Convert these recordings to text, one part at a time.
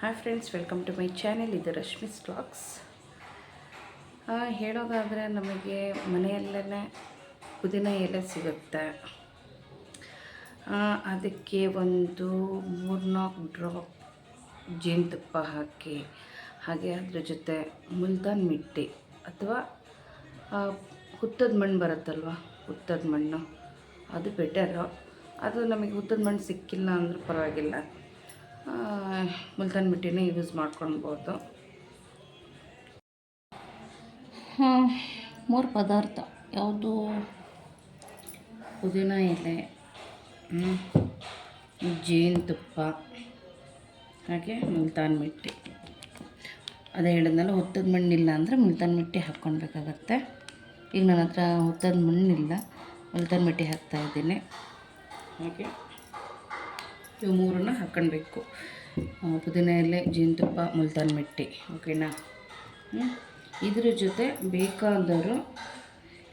Hi friends welcome to my channel ಇದು Rashmi stocks ಹೇಳೋದಾದರೆ ನಮಗೆ ಮನೆಯಲ್ಲೇ ಪುದೀನ ಎಲೆ ಸಿಗುತ್ತೆ. ಅದಕ್ಕೆ ಒಂದು ಮೂರ್ನಾಲ್ಕು ಡ್ರಾಪ್ ಜೇನುತುಪ್ಪ ಹಾಕಿ, ಹಾಗೆ ಅದ್ರ ಜೊತೆ ಮುಲ್ತಾನ್ ಮಿಟ್ಟಿ ಅಥವಾ ಹುತ್ತದ ಮಣ್ಣು ಬರುತ್ತಲ್ವ, ಹುತ್ತದ ಮಣ್ಣು, ಅದು ಬೆಟರು ಅದು ನಮಗೆ ಹುತ್ತದ ಮಣ್ಣು ಸಿಕ್ಕಿಲ್ಲ ಅಂದರೂ ಪರವಾಗಿಲ್ಲ. ಮುಲ್ತಾನ್ ಮಿಟ್ಟಿನೇ ಯೂಸ್ ಮಾಡ್ಕೊಳ್ಬೋದು. ಮೂರು ಪದಾರ್ಥ. ಯಾವುದು? ಪುದೀನ ಎಲೆ ಜೇನುತುಪ್ಪ ಹಾಗೆ ಮುಲ್ತಾನ್ ಮಿಟ್ಟಿ ಅದೇ ಹೇಳಿದ್ನಲ್ಲ ಹುತ್ತದ ಮಣ್ಣಿಲ್ಲ ಅಂದರೆ ಮುಲ್ತಾನ್ ಮಿಟ್ಟಿ ಹಾಕ್ಕೊಳ್ಬೇಕಾಗತ್ತೆ. ಈಗ ನನ್ನ ಹತ್ರ ಹುತ್ತದ ಮಣ್ಣಿಲ್ಲ ಮುಲ್ತಾನ್ ಮಿಟ್ಟಿ ಹಾಕ್ತಾ ಇದ್ದೀನಿ. ಹಾಗೆ. ಇವು ಮೂರನ್ನು ಹಾಕ್ಕೊಳ್ಬೇಕು. ಪುದೀನ ಎಲೆ, ಜೇನುತುಪ್ಪ, ಮುಲ್ತಾನ್ ಮೆಟ್ಟಿ. ಓಕೆನಾ? ಇದ್ರ ಜೊತೆ ಬೇಕಾದವರು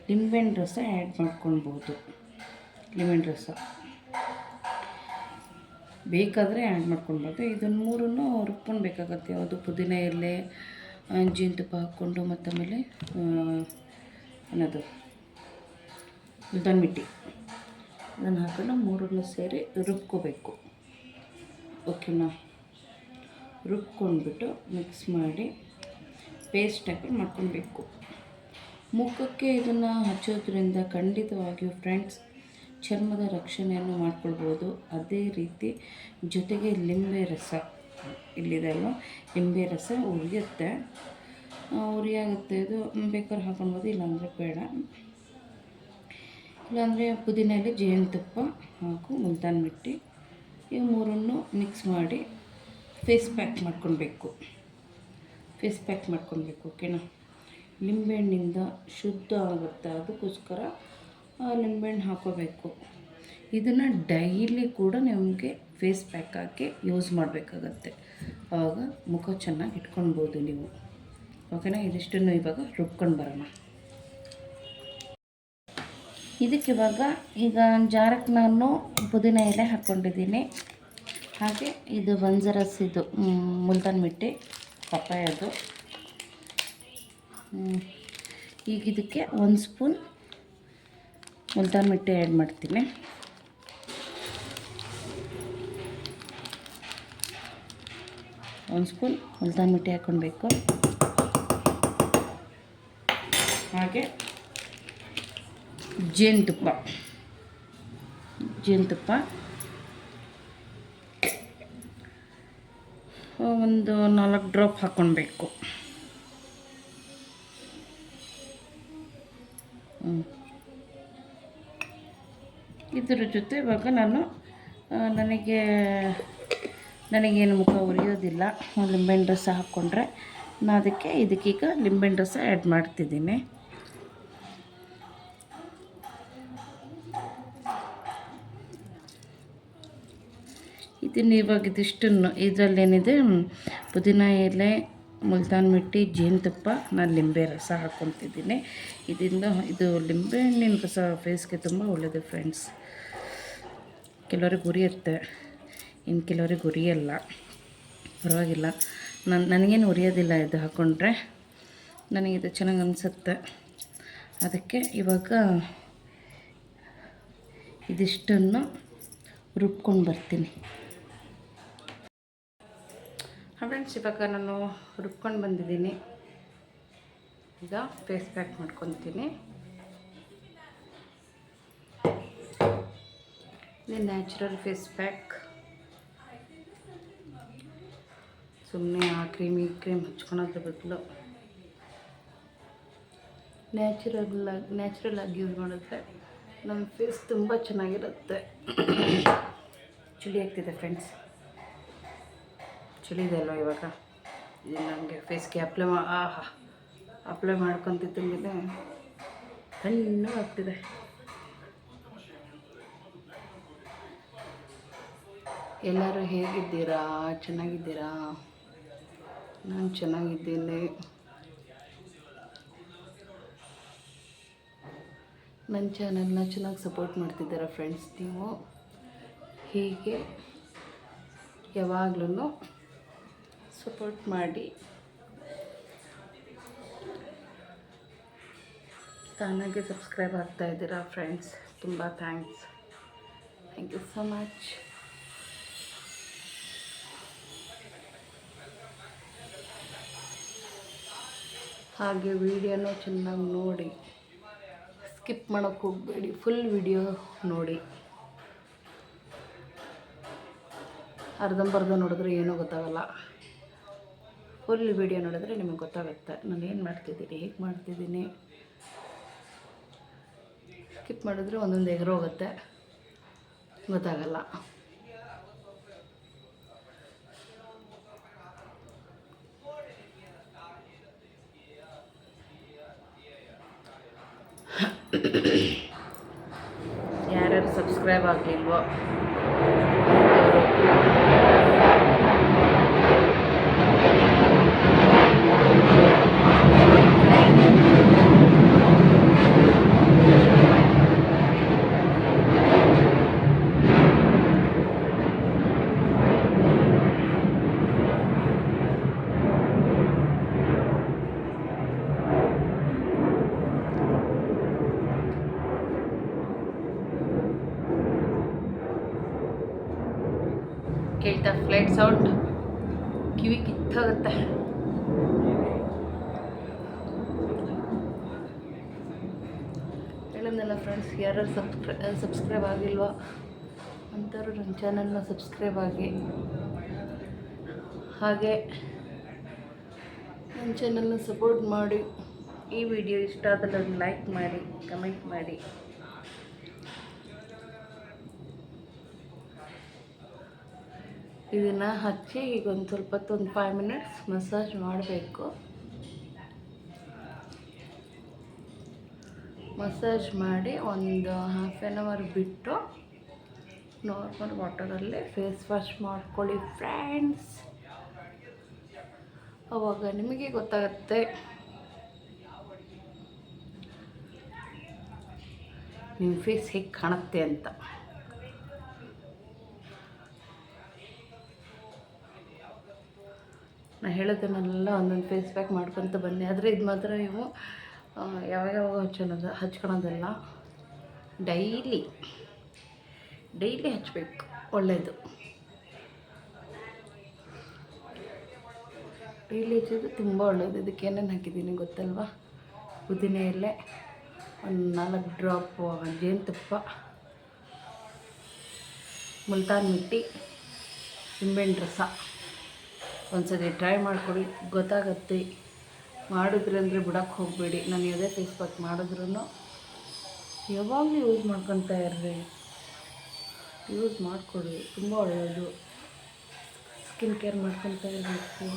ಲಿಂಬೆಹಣ್ಣು ರಸ ಆ್ಯಡ್ ಮಾಡ್ಕೊಳ್ಬೋದು. ಲಿಂಬೆಹಣ್ಣು ರಸ. ಬೇಕಾದರೆ ಆ್ಯಡ್ ಮಾಡ್ಕೊಳ್ಬೋದು. ಇದನ್ನು ಮೂರನ್ನು ರುಬ್ಕೊಳ್ಬೇಕಾಗತ್ತೆ ಯಾವುದು? ಪುದೀನ ಎಲೆ ಜೇನುತುಪ್ಪ ಹಾಕ್ಕೊಂಡು ಮತ್ತು ಆಮೇಲೆ ಅನ್ನೋದು ಮುಲ್ತಾನ್ ಮಿಟ್ಟಿ. ಅದನ್ನು ಹಾಕೊಂಡು ಮೂರನ್ನು ಸೇರಿ ರುಬ್ಕೋಬೇಕು. ಓಕೆನಾ ರುಬ್ಕೊಂಡ್ಬಿಟ್ಟು ಮಿಕ್ಸ್ ಮಾಡಿ ಪೇಸ್ಟ್ ಹಾಕೊಂಡು ಮಾಡ್ಕೊಳ್ಬೇಕು. ಮುಖಕ್ಕೆ ಇದನ್ನು ಹಚ್ಚೋದ್ರಿಂದ ಖಂಡಿತವಾಗಿಯೂ ಫ್ರೆಂಡ್ಸ್ ಚರ್ಮದ ರಕ್ಷಣೆಯನ್ನು ಮಾಡ್ಕೊಳ್ಬೋದು. ಅದೇ ರೀತಿ ಜೊತೆಗೆ ಲಿಂಬೆ ರಸ ಇಲ್ಲಿದೆ ಅಲ್ವ? ಲಿಂಬೆ ರಸ ಉರಿಯುತ್ತೆ. ಉರಿಯಾಗುತ್ತೆ. ಇದು ಬೇಕಾದ್ರೆ ಹಾಕೊಳ್ಬೋದು, ಇಲ್ಲಾಂದರೆ ಬೇಡ. ಇಲ್ಲಾಂದರೆ ಪುದೀನಲ್ಲಿ ಜೇನುತುಪ್ಪ ಹಾಗೂ ಮುಲ್ತಾನ್ ಮಿಟ್ಟಿ. ಇವು ಮೂರನ್ನು ಮಿಕ್ಸ್ ಮಾಡಿ ಫೇಸ್ ಪ್ಯಾಕ್ ಮಾಡ್ಕೊಳ್ಬೇಕು. ಫೇಸ್ ಪ್ಯಾಕ್ ಮಾಡ್ಕೊಳ್ಬೇಕು ಓಕೆನಾ ಲಿಂಬೆಹಣ್ಣಿಂದ ಶುದ್ಧ ಆಗುತ್ತೆ. ಅದಕ್ಕೋಸ್ಕರ ಆ, ಲಿಂಬೆಹಣ್ಣು ಹಾಕೋಬೇಕು. ಇದನ್ನು ಡೈಲಿ ಕೂಡ ನಿಮಗೆ ಫೇಸ್ ಪ್ಯಾಕ್ ಹಾಕಿ ಯೂಸ್ ಮಾಡಬೇಕಾಗತ್ತೆ. ಆವಾಗ ಮುಖ ಚೆನ್ನಾಗಿ ಇಟ್ಕೊಳ್ಬೋದು ನೀವು. ಓಕೆನಾ ಇದಿಷ್ಟನ್ನು ಇವಾಗ ರುಬ್ಕೊಂಡು ಬರೋಣ. ಇದಕ್ಕೆ ಇವಾಗ ಈಗ ಜಾರಕ್ಕೆ ನಾನು ಪುದೀನ ಎಲೆ ಹಾಕ್ಕೊಂಡಿದ್ದೀನಿ. ಹಾಗೆ ಇದು ಬಂಜರಸ್ ಇದು ಮುಲ್ತಾನ್ ಮಿಟ್ಟಿ ಪಪ್ಪಾಯದು. ಈಗ ಇದಕ್ಕೆ ಒಂದು ಸ್ಪೂನ್ ಮುಲ್ತಾನ್ ಮಿಟ್ಟಿ ಆ್ಯಡ್ ಮಾಡ್ತೀನಿ. ಒಂದು ಸ್ಪೂನ್ ಮುಲ್ತಾನ್ ಮಿಟ್ಟಿ ಹಾಕ್ಕೊಳ್ಬೇಕು. ಹಾಗೆ ಜೇನುತುಪ್ಪ. ಜೇನುತುಪ್ಪ. ಒಂದು ನಾಲ್ಕು ಡ್ರಾಪ್ ಹಾಕ್ಕೊಳ್ಬೇಕು. ಇದರ ಜೊತೆ ಇವಾಗ ನಾನು ನನಗೆ ನನಗೇನು ಮುಖ ಉರಿಯೋದಿಲ್ಲ. ಲಿಂಬೆಹಣ್ಣು ರಸ ಹಾಕ್ಕೊಂಡ್ರೆ ನಾನು ಅದಕ್ಕೆ ಇದಕ್ಕೀಗ ಲಿಂಬೆಹಣ್ಣು ರಸ ಆ್ಯಡ್ ಮಾಡ್ತಿದ್ದೀನಿ. ಇದನ್ನು ಇವಾಗ ಇದಿಷ್ಟನ್ನು, ಇದರಲ್ಲೇನಿದೆ ಪುದೀನ ಎಲೆ, ಮುಲ್ತಾನ್ ಮಿಟ್ಟಿ, ಜೇನುತುಪ್ಪ, ನಾನು ಲಿಂಬೆ ರಸ ಹಾಕ್ಕೊತಿದ್ದೀನಿ ಇದರಿಂದ ಇದು ಲಿಂಬೆಹಣ್ಣಿನ ರಸ ಫೇಸ್ಗೆ ತುಂಬ ಒಳ್ಳೆಯದು ಫ್ರೆಂಡ್ಸ್ ಕೆಲವ್ರಿಗೆ ಉರಿಯುತ್ತೆ. ಇನ್ನು ಕೆಲವ್ರಿಗೆ ಉರಿಯಲ್ಲ. ಪರವಾಗಿಲ್ಲ. ನನ್ನ ನನಗೇನು ಉರಿಯೋದಿಲ್ಲ ಇದು ಹಾಕ್ಕೊಂಡ್ರೆ ನನಗಿದು ಚೆನ್ನಾಗಿ ಅನಿಸುತ್ತೆ. ಅದಕ್ಕೆ ಇವಾಗ ಇದಿಷ್ಟನ್ನು ರುಬ್ಕೊಂಡು ಬರ್ತೀನಿ. ಫ್ರೆಂಡ್ಸ್, ಇವಾಗ ನಾನು ರುಬ್ಕೊಂಡು ಬಂದಿದ್ದೀನಿ. ಈಗ ಫೇಸ್ ಪ್ಯಾಕ್ ಮಾಡ್ಕೊತೀನಿ. ಇದು ನ್ಯಾಚುರಲ್ ಫೇಸ್ ಪ್ಯಾಕ್ ಸುಮ್ಮನೆ ಆ ಕ್ರೀಮಿ ಕ್ರೀಮ್ ಹಚ್ಕೊಳೋದ್ರ ಬದಲು ನ್ಯಾಚುರಲ್ ಆಗಿ ನ್ಯಾಚುರಲ್ ಆಗಿ ಯೂಸ್ ಮಾಡಿದ್ರೆ ನಮ್ಮ ಫೇಸ್ ತುಂಬ ಚೆನ್ನಾಗಿರುತ್ತೆ. ಚಳಿ ಆಗ್ತಿದೆ ಫ್ರೆಂಡ್ಸ್ ಚಳಿ ಇದೆ ಅಲ್ವಾ ಇವಾಗ? ನನಗೆ ಫೇಸ್ಗೆ ಅಪ್ಲೈ ಮಾ ಆಹಾ ಅಪ್ಲೈ ಮಾಡ್ಕೊತಿದ್ದಂಗೆ ಕಣ್ಣು ಆಗ್ತಿದೆ. ಎಲ್ಲರೂ ಹೇಗಿದ್ದೀರಾ? ಚೆನ್ನಾಗಿದ್ದೀರಾ? ನಾನು ಚೆನ್ನಾಗಿದ್ದೀನಿ. ನನ್ನ ಚಾನಲ್ನ ಚೆನ್ನಾಗಿ ಸಪೋರ್ಟ್ ಮಾಡ್ತಿದ್ದೀರಾ ಫ್ರೆಂಡ್ಸ್ ನೀವು? ಹೀಗೆ ಯಾವಾಗಲೂ ಸಪೋರ್ಟ್ ಮಾಡಿ. ತಾನಾಗೆ ಸಬ್ಸ್ಕ್ರೈಬ್ ಆಗ್ತಾ ಇದ್ದೀರಾ ಫ್ರೆಂಡ್ಸ್? ತುಂಬ thanks. Thank you so much ಹಾಗೆ ವಿಡಿಯೋನೂ ಚೆನ್ನಾಗಿ ನೋಡಿ. ಸ್ಕಿಪ್ ಮಾಡೋಕ್ಕೆ ಹೋಗಬೇಡಿ. ಫುಲ್ ವಿಡಿಯೋ ನೋಡಿ. ಅರ್ಧಂಬರ್ಧ ನೋಡಿದ್ರೆ ಏನೂ ಗೊತ್ತಾಗಲ್ಲ. ಫುಲ್ ವಿಡಿಯೋ ನೋಡಿದ್ರೆ ನಿಮಗೆ ಗೊತ್ತಾಗುತ್ತೆ. ನಾನು ಏನು ಮಾಡ್ತಿದ್ದೀನಿ, ಹೇಗೆ ಮಾಡ್ತಿದ್ದೀನಿ. ಸ್ಕಿಪ್ ಮಾಡಿದ್ರೆ ಒಂದೊಂದು ಎಗರೋಗುತ್ತೆ ಗೊತ್ತಾಗಲ್ಲ. ಯಾರ್ಯಾರು ಸಬ್ಸ್ಕ್ರೈಬ್ ಆಗಲಿಲ್ವೋ? ಕೇಳ್ತಾ ಫ್ಲೈಟ್ ಸೌಂಡ್ ಕಿವಿ ಕಿತ್ತೋಗುತ್ತೆ. ಹೇಳಿದ್ನಲ್ಲ ಫ್ರೆಂಡ್ಸ್ ಯಾರು ಸಬ್ಸ್ಕ್ರೈ ಸಬ್ಸ್ಕ್ರೈಬ್ ಆಗಿಲ್ವಾ? ಅಂಥವ್ರು ನನ್ನ ಚಾನಲ್ನ ಸಬ್ಸ್ಕ್ರೈಬ್ ಆಗಿ. ಹಾಗೆ ನನ್ನ ಚಾನಲ್ನ ಸಪೋರ್ಟ್ ಮಾಡಿ. ಈ ವಿಡಿಯೋ ಇಷ್ಟ ಆದಲ್ಲ ಲೈಕ್ ಮಾಡಿ ಕಮೆಂಟ್ ಮಾಡಿ. ಇದನ್ನು ಹಚ್ಚಿ ಈಗ ಒಂದು ಸ್ವಲ್ಪ ಹೊತ್ತು ಒಂದು ಫೈವ್ ಮಿನಿಟ್ಸ್ ಮಸಾಜ್ ಮಾಡಬೇಕು. ಮಸಾಜ್ ಮಾಡಿ ಒಂದು ಹಾಫ್ ಆ್ಯನ್ ಅವರ್ ಬಿಟ್ಟು ನಾರ್ಮಲ್ ವಾಟರಲ್ಲಿ ಫೇಸ್ ವಾಶ್ ಮಾಡ್ಕೊಳ್ಳಿ ಫ್ರೆಂಡ್ಸ್ ಅವಾಗ ನಿಮಗೆ ಗೊತ್ತಾಗುತ್ತೆ. ನಿಮ್ಮ ಫೇಸ್ ಹೇಗೆ ಕಾಣುತ್ತೆ ಅಂತ. ನಾ ಹೇಳೋದನ್ನೆಲ್ಲ ಒಂದೊಂದು ಫೇಸ್ ಪ್ಯಾಕ್ ಮಾಡ್ಕೊತ ಬನ್ನಿ. ಆದರೆ ಇದು ಮಾತ್ರ ನೀವು ಯಾವಾಗ ಯಾವಾಗ ಹಚ್ಚೋದು ಹಚ್ಕೊಳೋದಲ್ಲ. ಡೈಲಿ ಡೈಲಿ ಹಚ್ಚಬೇಕು ಒಳ್ಳೆಯದು ಡೈಲಿ ಹಚ್ಚೋದು ತುಂಬ ಒಳ್ಳೆಯದು ಇದಕ್ಕೆ ಏನೇನು ಹಾಕಿದ್ದೀನಿ ಗೊತ್ತಲ್ವಾ? ಪುದೀನ ಎಲೆ, ಒಂದು ನಾಲ್ಕು ಡ್ರಾಪ್ ಜೇನುತುಪ್ಪ, ಮುಲ್ತಾನ್ ಮಿಟ್ಟಿ, ನಿಂಬೆಹಣ್ಣು ರಸ. ಒಂದ್ಸತಿ ಟ್ರೈ ಮಾಡಿಕೊಡಿ, ಗೊತ್ತಾಗತ್ತೆ. ಮಾಡಿದ್ರೆ ಅಂದರೆ ಬಿಡೋಕ್ಕೆ ಹೋಗಬೇಡಿ. ನಾನು ಯಾವುದೇ ಫೇಸ್ ಪ್ಯಾಕ್ ಮಾಡಿದ್ರೂ ಯಾವಾಗಲೂ ಯೂಸ್ ಮಾಡ್ಕೊತಾ ಇರ್ರಿ. ಯೂಸ್ ಮಾಡಿಕೊಡಿ, ತುಂಬ ಒಳ್ಳೆಯದು ಸ್ಕಿನ್ ಕೇರ್ ಮಾಡ್ಕೊತಾ ಇರಬೇಕು.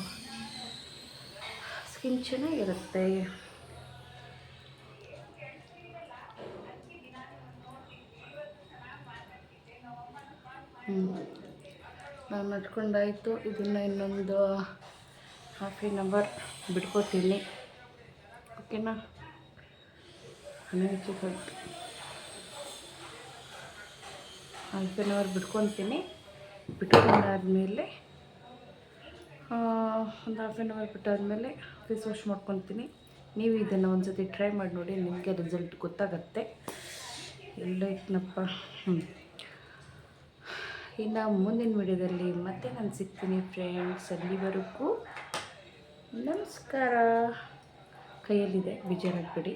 ಸ್ಕಿನ್ ಚೆನ್ನಾಗಿರುತ್ತೆ. ಹ್ಞೂ ನಾನು ನಡ್ಕೊಂಡಾಯಿತು. ಇದನ್ನು ಇನ್ನೊಂದು ಹಾಫ್ ಆನ್ ಅವರ್ ಬಿಟ್ಕೋತೀನಿ. ಓಕೆನಾ? ಹನ್ನೊಂದು ಹಾಫ್ ಆನ್ ಅವರ್ ಬಿಟ್ಕೊತೀನಿ. ಬಿಟ್ಕೊಂಡಾದಮೇಲೆ ಒಂದು ಹಾಫ್ ಆನ್ ಅವರ್ ಬಿಟ್ಟಾದಮೇಲೆ ಫೇಸ್ ವಾಶ್ ಮಾಡ್ಕೊತೀನಿ. ನೀವು ಇದನ್ನು ಒಂದು ಸತಿ ಟ್ರೈ ಮಾಡಿ ನೋಡಿ, ನಿಮಗೆ ರಿಸಲ್ಟ್ ಗೊತ್ತಾಗತ್ತೆ. ಎಲ್ಲ ಇಟ್ನಪ್ಪ. ಹ್ಞೂ ಇನ್ನು ಮುಂದಿನ ವಿಡಿಯೋದಲ್ಲಿ ಮತ್ತೆ ನಾನು ಸಿಗ್ತೀನಿ ಫ್ರೆಂಡ್ಸ್ ಅಲ್ಲಿವರೆಗೂ. ನಮಸ್ಕಾರ. ಕೈಯಲ್ಲಿದೆ ಬೇಜಾರಾಗಬೇಡಿ